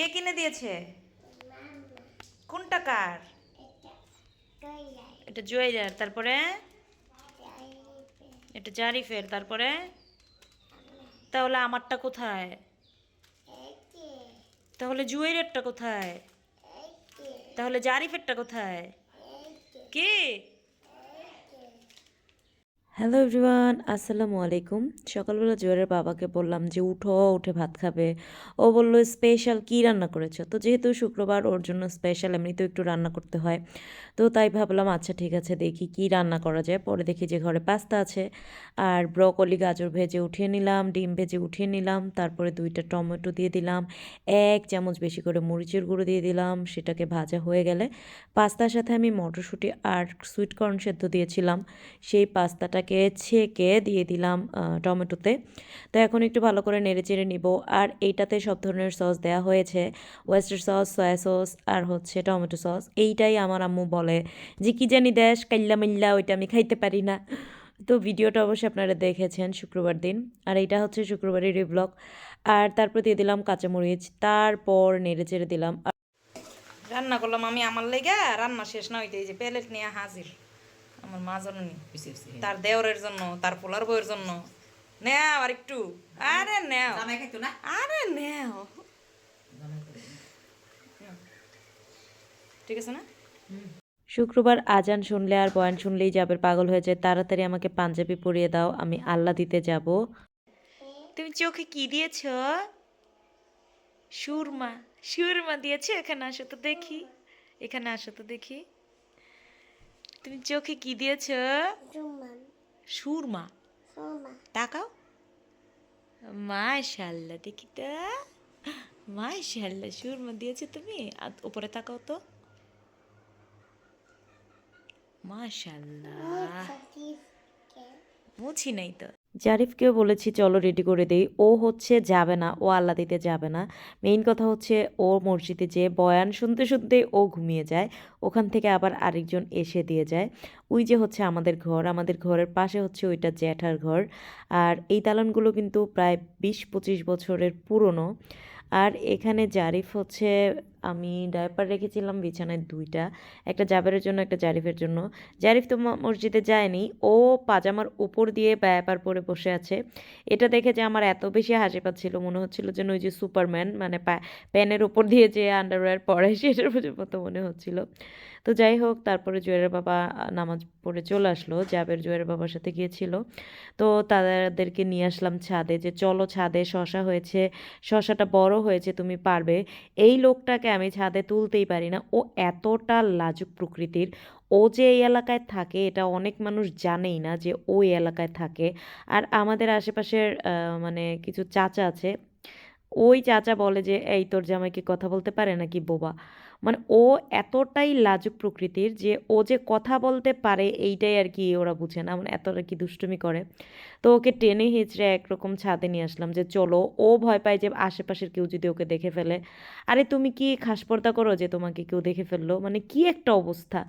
কে কিনে দিয়েছে? কোনটা কার? এটা জুয়েলার, তারপরে? এটা জারিফের, তারপরে? তাহলে আমারটা কোথায়? তাহলে জুয়েলেরটা কোথায়? তাহলে জারিফেরটা কোথায়? কে? হ্যালো এভরিওয়ান আসসালামু আলাইকুম সকালবেলা জোয়ারের বাবাকে বললাম যে, উঠো, উঠে ভাত খাবে। ও বলল স্পেশাল কী রান্না করেছ? তো যেহেতু শুক্রবার, ওর জন্য স্পেশাল এমনিতেও একটু রান্না করতে হয়। তো তাই ভাবলাম আচ্ছা ঠিক আছে, দেখি কি রান্না করা যায়। পরে দেখি যে, ঘরে পাস্তা আছে। আর ব্রকলি, গাজর ভেজে উঠিয়ে নিলাম, ডিম ভেজে উঠিয়ে নিলাম, তারপরে দুইটা টমেটো দিয়ে দিলাম, এক চামচ বেশি করে মরিচের গুঁড়ো দিয়ে দিলাম, সেটাকে ভাজা হয়ে গেলে পাস্তার সাথে আমি মটরশুঁটি আর সুইট কর্ন সেদ্ধ দিয়েছিলাম। সেই পাস্তাটাকে ছেঁকে দিয়ে দিলাম টমেটোতে। তো এখন একটু ভালো করে নেড়ে চেড়ে নিব। আর এইটাতে সব ধরনের সস দেওয়া হয়েছে। ওয়েস্টার সস সয়া সস আর হচ্ছে টমেটো সস এইটাই আমার আম্মু বলে যে, কি জানি দেশ কাল্লা মিল্লা ওইটা আমি খাইতে পারি না। তো ভিডিওটা অবশ্যই আপনারা দেখেছেন শুক্রবার দিন। আর এইটা হচ্ছে শুক্রবারের রিব্লগ আর তারপর দিয়ে দিলাম কাঁচামরিচ। তারপর নেড়ে চেড়ে দিলাম রান্না করলাম আমি আমার লেগে। রান্না শেষ না হইতে যে প্লেট নিয়ে হাজির। আমার মা জননী তার দেওরের জন্য তার পোলার বউয়ের জন্য নেও আর একটু। আরে নেও। না? আরে নেও। ঠিক আছে না? শুক্রবার আজান শুনলে আর বয়ান শুনলেই যাবের পাগল হয়ে যায়। তাড়াতাড়ি আমাকে পাঞ্জাবি পরিয়ে দাও আমি আল্লাহ দিতে যাব। তুমি চোখে কি দিয়েছ? সুরমা। সুরমা দিয়েছে? এখানে আসো তো দেখি। এখানে আসো তো দেখি। তুমি চোখে কি দিয়েছ? সুরমা। তাকাও। মাশাল্লাহ দেখি তো। মাশাল্লাহ সুরমা দিয়েছ তুমি? আর উপরে তাকাও তো। মাশাল্লাহ মুছি নাই তো। জারিফকেও বলেছি, চলো রেডি করে দেই। ও হচ্ছে যাবে না, ও আল্লাহ দিতে যাবে না। মেইন কথা হচ্ছে, ও মসজিদে যে বয়ান শুনতে শুনতে ও ঘুমিয়ে যায়। ওখান থেকে আবার আরেকজন এসে দিয়ে যায়। ওই যে হচ্ছে আমাদের ঘর। আমাদের ঘরের পাশে হচ্ছে ওইটা জ্যাঠার ঘর। আর এই দালানগুলো কিন্তু প্রায় বিশ পঁচিশ বছরের পুরনো। আর এখানে জারিফ হচ্ছে, আমি ডায়পার রেখেছিলাম, বিছানায় দুইটা, একটা জাবেরের জন্য, একটা জারিফের জন্য। জারিফ তো মসজিদে যায়নি, ও পাজামার উপর দিয়ে ব্যাপার পরে বসে আছে। এটা দেখে যে আমার এত বেশি হাসি পাচ্ছিল, মনে হচ্ছিল যেন ওই যে সুপারম্যান মানে প্যানের উপর দিয়ে যে আন্ডারওয়্যার পরে, সেটার মতো মনে হচ্ছিল। তো যাই হোক, তারপরে জুয়েলের বাবা নামাজ পড়ে চলে আসলো। জাবের জুয়েলের বাবার সাথে গিয়েছিল। তো তাদেরকে নিয়ে আসলাম ছাদে যে, চলো ছাদে শশা হয়েছে, শশাটা বড় হয়েছে, তুমি পারবে। এই লোকটাকে আমি ছাদে তুলতেই পারি না। ও এতটা লাজুক প্রকৃতির। ও যে এই এলাকায় থাকে, এটা অনেক মানুষ জানেই না যে ও এই এলাকায় থাকে। আর আমাদের আশেপাশের মানে কিছু চাচা আছে ওই চাচা বলে যে, এই তোর জামাই কি কথা বলতে পারে নাকি বোবা? মানে ও এতটাই লাজুক প্রকৃতির যে, ও যে কথা বলতে পারে এইটাই আর কি ওরা বুঝে না। মানে এত আর কি দুষ্টুমি করে। তো ওকে টেনে হিঁচড়ে একরকম ছাদে নিয়ে আসলাম যে, চলো। ও ভয় পায় যে, আশেপাশের কেউ যদি ওকে দেখে ফেলে। আরে, তুমি কি খাস পর্দা করো যে, তোমাকে কেউ দেখে ফেলল? মানে কি একটা অবস্থা।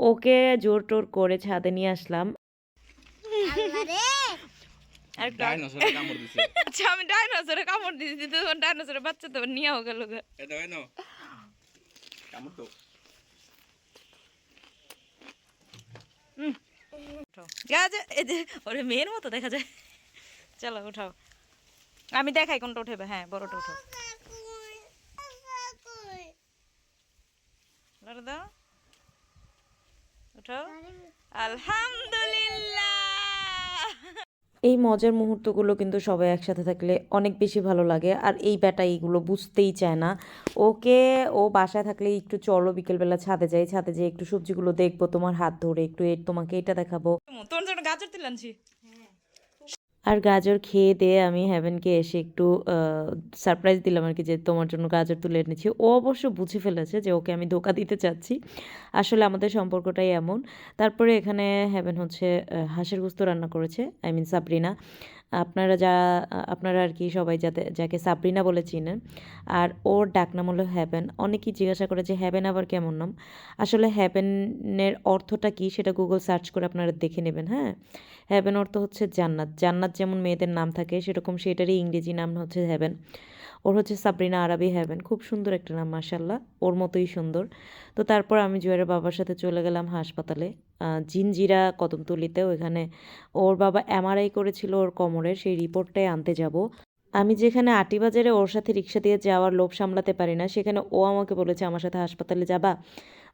ওকে জোর টোর করে ছাদে নিয়ে আসলাম। ডাইনোসরে কামড় দিছে। আচ্ছা আমি ডাইনোসরে কামড় দিয়েছি তো ডাইনোসরের বাচ্চা তো নিয়েও গেল এটা হয় না। কামড় তো গাছে এই যে ওরে মেয়ের মতো দেখা যায়। চলো উঠাও। আমি দেখাই কোনটা উঠেবে। হ্যাঁ বড়টা উঠাও। দাও। উঠাও। আলহামদুলিল্লাহ। এই মজার মুহূর্তগুলো কিন্তু সবাই একসাথে থাকলে অনেক বেশি ভালো লাগে। আর এই ব্যাটা এইগুলো বুঝতেই চায় না। ওকে ও বাসায় থাকলে একটু চলো, বিকেলবেলা ছাদে যাই। ছাদে যেয়ে একটু সবজিগুলো দেখব, তোমার হাত ধরে একটু তোমাকে এটা দেখাবো। তোর জন্য গাজর আর গাজর খেয়ে দিয়ে আমি হ্যাভেনকে এসে একটু সারপ্রাইজ দিলাম আর কি যে তোমার জন্য গাজর তুলে এনেছি। ও অবশ্য বুঝে ফেলেছে যে ওকে আমি ধোকা দিতে চাচ্ছি। আসলে আমাদের সম্পর্কটাই এমন। তারপরে এখানে হ্যাভেন হচ্ছে হাঁসের গুস্ত রান্না করেছে আই মিন সাবরিনা। আপনারা যা আপনারা আর কি সবাই যাতে, যাকে সাবরিনা বলে চিনেন। আর ওর ডাকনাম হলো হ্যাভেন অনেকেই জিজ্ঞাসা করে যে হ্যাভেন আবার কেমন নাম? আসলে হ্যাভেনের অর্থটা কি সেটা গুগল সার্চ করে আপনারা দেখে নেবেন হ্যাঁ? হ্যাভেন অর্থ হচ্ছে জান্নাত। জান্নাত যেমন মেয়েদের নাম থাকে সেরকম সেটারই ইংরেজি নাম হচ্ছে হ্যাভেন ওর হচ্ছে সাবরিনা আরবি হ্যাভেন খুব সুন্দর একটা নাম মাসাল্লাহ ওর মতোই সুন্দর। তো তারপর আমি জুয়ারের বাবার সাথে চলে গেলাম হাসপাতালে। জিনজিরা কদমতলিতে, ওইখানে ওর বাবা এমআরআই করেছিল ওর কোমরের সেই রিপোর্টটাই আনতে যাব। আমি যেখানে আটিবাজারে ওর সাথে রিক্সা দিয়ে যাওয়ার লোভ সামলাতে পারি না, সেখানে ও আমাকে বলেছে, আমার সাথে হাসপাতালে যাবা?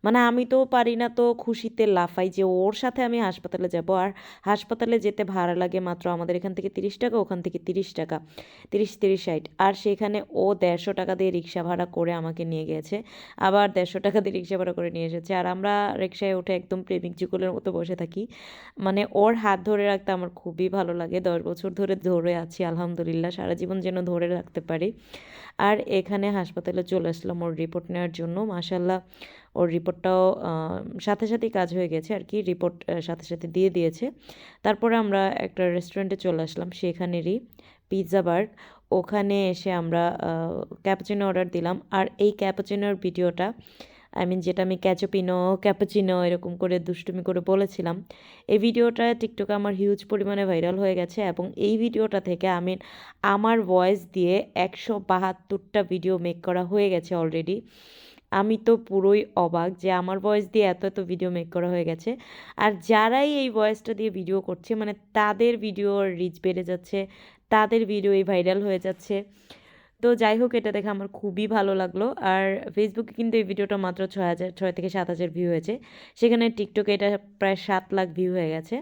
মানে আমি তো পারি না তো খুশিতে লাফাই যে ওর সাথে আমি হাসপাতালে যাব। আর হাসপাতালে যেতে ভাড়া লাগে মাত্র আমাদের এখান থেকে তিরিশ টাকা, ওখান থেকে তিরিশ টাকা, তিরিশ তিরিশ ষাট। আর সেখানে ও দেড়শো টাকা দিয়ে রিক্সা ভাড়া করে আমাকে নিয়ে গেছে। আবার দেড়শো টাকা দিয়ে রিক্সা ভাড়া করে নিয়ে এসেছে। আর আমরা রিক্সায় উঠে একদম প্রেমিক যুগলের মতো বসে থাকি। মানে ওর হাত ধরে রাখতে আমার খুবই ভালো লাগে। দশ বছর ধরে ধরে আছি, আলহামদুলিল্লাহ। সারা জীবন যেন ধরে রাখতে পারি। আর এখানে হাসপাতালে চলে আসলাম ওর রিপোর্ট নেওয়ার জন্য। মাসাল্লাহ ওর রিপোর্টটাও সাথে সাথেই কাজ হয়ে গেছে আর কি রিপোর্ট সাথে সাথে দিয়ে দিয়েছে। তারপরে আমরা একটা রেস্টুরেন্টে চলে আসলাম, সেখানেরই পিৎজা বার্গ ওখানে এসে আমরা ক্যাপুচিনো অর্ডার দিলাম। আর এই ক্যাপুচিনোর ভিডিওটা আই মিন যেটা আমি ক্যাচোপিনো ক্যাপুচিনো এরকম করে দুষ্টুমি করে বলেছিলাম, এই ভিডিওটা টিকটকে আমার হিউজ পরিমাণে ভাইরাল হয়ে গেছে এবং এই ভিডিওটা থেকে আমি আমার ভয়েস দিয়ে একশো বাহাত্তরটা ভিডিও মেক করা হয়ে গেছে অলরেডি আমি তো পুরোই অবাক যে আমার ভয়েস দিয়ে এত এত ভিডিও মেক করা হয়ে গেছে। আর যারাই এই ভয়েসটা দিয়ে ভিডিও করছে মানে তাদের ভিডিওর রিচ বেড়ে যাচ্ছে, তাদের ভিডিও এই ভাইরাল হয়ে যাচ্ছে। তো যাই হোক, এটা দেখে আমার খুবই ভালো লাগল। আর ফেসবুকে কিন্তু এই ভিডিওটা মাত্র ছয় হাজার, ছয় থেকে সাত হাজার ভিউ হয়েছে। সেখানে টিকটকে এটা প্রায় সাত লাখ ভিউ হয়ে গেছে।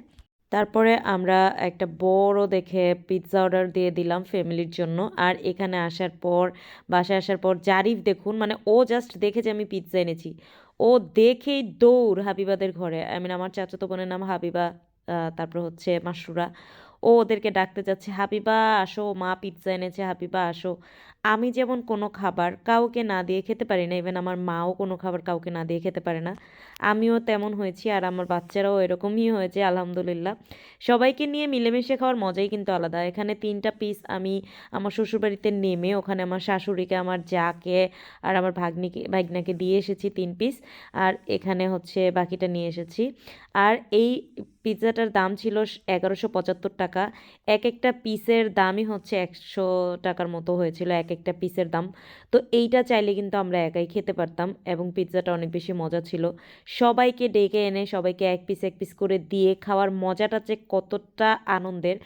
তারপরে আমরা একটা বড় দেখে পিৎজা অর্ডার দিয়ে দিলাম ফ্যামিলির জন্য। আর এখানে আসার পর, বাসায় আসার পর জারিফ দেখুন মানে ও জাস্ট দেখে যে আমি পিৎজা এনেছি। ও দেখেই দৌড় হাবিবাদের ঘরে। আই মিন আমার চাচাতো বোনের নাম হাবিবা তারপর হচ্ছে মাসুরা ও ওদেরকে ডাকতে যাচ্ছে, হাবিবা, আসো, মা পিৎজা এনেছে, হাবিবা, আসো। আমি যেমন কোনো খাবার কাউকে না দিয়ে খেতে পারি না ইভেন আমার মাও কোনো খাবার কাউকে না দিয়ে খেতে পারে না, আমিও তেমন হয়েছি আর আমার বাচ্চারাও এরকমই হয়েছে, আলহামদুলিল্লাহ। সবাইকে নিয়ে মিলেমিশে খাওয়ার মজাই কিন্তু আলাদা। এখানে তিনটা পিস আমি আমার শ্বশুরবাড়িতে নেমে ওখানে আমার শাশুড়িকে, আমার যাকে আর আমার ভাগ্নিকে, ভাগ্নাকে দিয়ে এসেছি তিন পিস আর এখানে হচ্ছে বাকিটা নিয়ে এসেছি। আর এই পিৎজাটার দাম ছিল এগারোশো পঁচাত্তর টাকা। এক একটা পিসের দামই হচ্ছে একশো টাকার মতো হয়েছিল এক একটা পিসের দাম। তো এইটা চাইলে কিন্তু আমরা একাই খেতে পারতাম এবং পিৎজাটা অনেক বেশি মজা ছিল। সবাইকে ডেকে এনে, সবাইকে এক পিস এক পিস করে দিয়ে খাওয়ার মজাটা যে কতটা আনন্দের,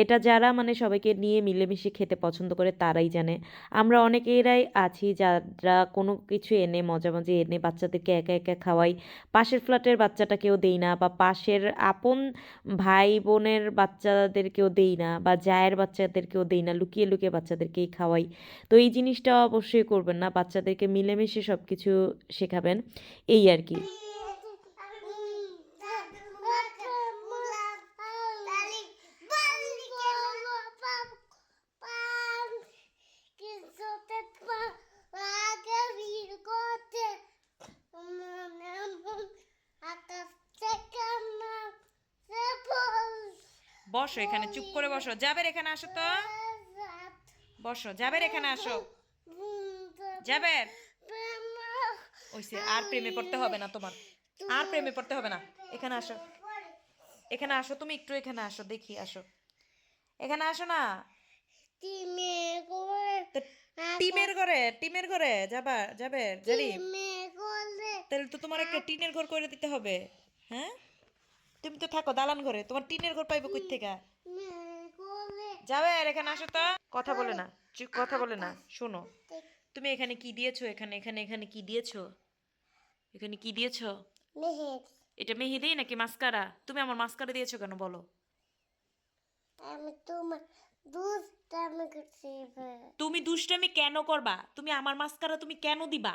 এটা যারা মানে সবাইকে নিয়ে মিলেমিশে খেতে পছন্দ করে তারাই জানে। আমরা অনেকেরাই আছি যারা কোনো কিছু এনে মজা মজা এনে বাচ্চাদেরকে একা একা খাওয়াই। পাশের ফ্ল্যাটের বাচ্চাটাকেও দেই না বা পাশের আপন ভাই বোনের বাচ্চাদেরকেও দেই না বা জায়ের বাচ্চাদেরকেও দেই না, লুকিয়ে লুকিয়ে বাচ্চাদেরকেই খাওয়াই। তো এই জিনিসটা অবশ্যই করবেন না, বাচ্চাদেরকে মিলেমিশে সব কিছু শেখাবেন। এই আর কি। বসো, এখানে চুপ করে বসো। যাবের এখানে আসো তো। বসো যাবের এখানে আসো। যাবের ওইসে, আর প্রেমে পড়তে হবে না তোমার। আর প্রেমে পড়তে হবে না। এখানে আসো। এখানে আসো তুমি, একটু এখানে আসো, দেখি আসো। এখানে আসো না। টিমের ঘরে টিমের ঘরে, যাবা যাবে তাহলে তো তোমার একটা টিনের ঘর করে দিতে হবে। হ্যাঁ? তুমি তো থাকো দালান ঘরে। তোমার টিনের ঘর পাইবো কই থেকে? যাবে আর এখানে আসো তো। কথা বলে না চুপ কথা বলে না শোনো। তুমি এখানে কি দিয়েছ? এখানে এখানে এখানে কি দিয়েছ? এখানে কি দিয়েছ? এটা মেহেদি নাকি মাস্কারা? তুমি আমার মাস্কারা দিয়েছ কেন বলো। আমি তোমার দুষ্টামি। তুমি দুষ্টামি কেন করবা? তুমি আমার মাস্কারা তুমি কেন দিবা?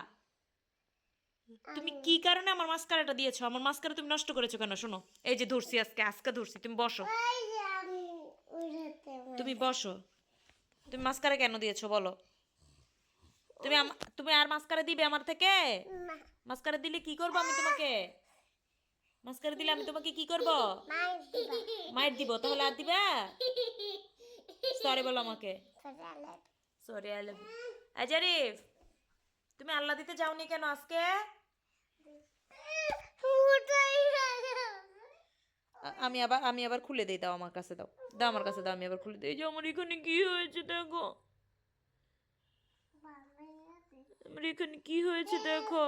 তুমি কি কারণে আমার মাস্কারাটা দিয়েছ? আমার মাস্কারা তুমি নষ্ট করেছ কেন? শোনো। এই যে ধরছি আজকে আজকে ধরছি। তুমি বসো। তুমি বসো। তুমি মাস্কারা কেন দিয়েছ, বলো। তুমি তুমি আর মাস্কারা দিবে আমার থেকে? মাস্কারা দিলে কি করব আমি তোমাকে? মাস্কারা দিলে আমি তোমাকে কি করব? মায়ের দিব, তাহলে আর দিবা? সরি বলো আমাকে। সরি আই লাভ আজারিফ তুমি আল্লাহ দিতে যাওনি কেন আজকে? আমি আবার আমি আবার খুলে দিই দাও আমার কাছে দাও। দাও আমার কাছে দাও আমি আবার খুলে দিই। যে আমার এখানে কি হয়েছে দেখো। তোমার এখানে কি হয়েছে দেখো।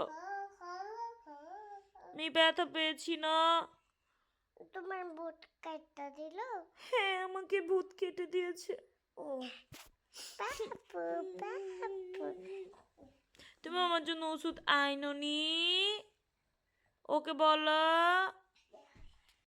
আমি ব্যথা পেয়েছি না। তোমার বুট কাটটা দিল? হ্যাঁ আমাকে ভূত কেটে দিয়েছে। ও। তুমি আমার জন্য ওষুধ আইননি। ওকে বলো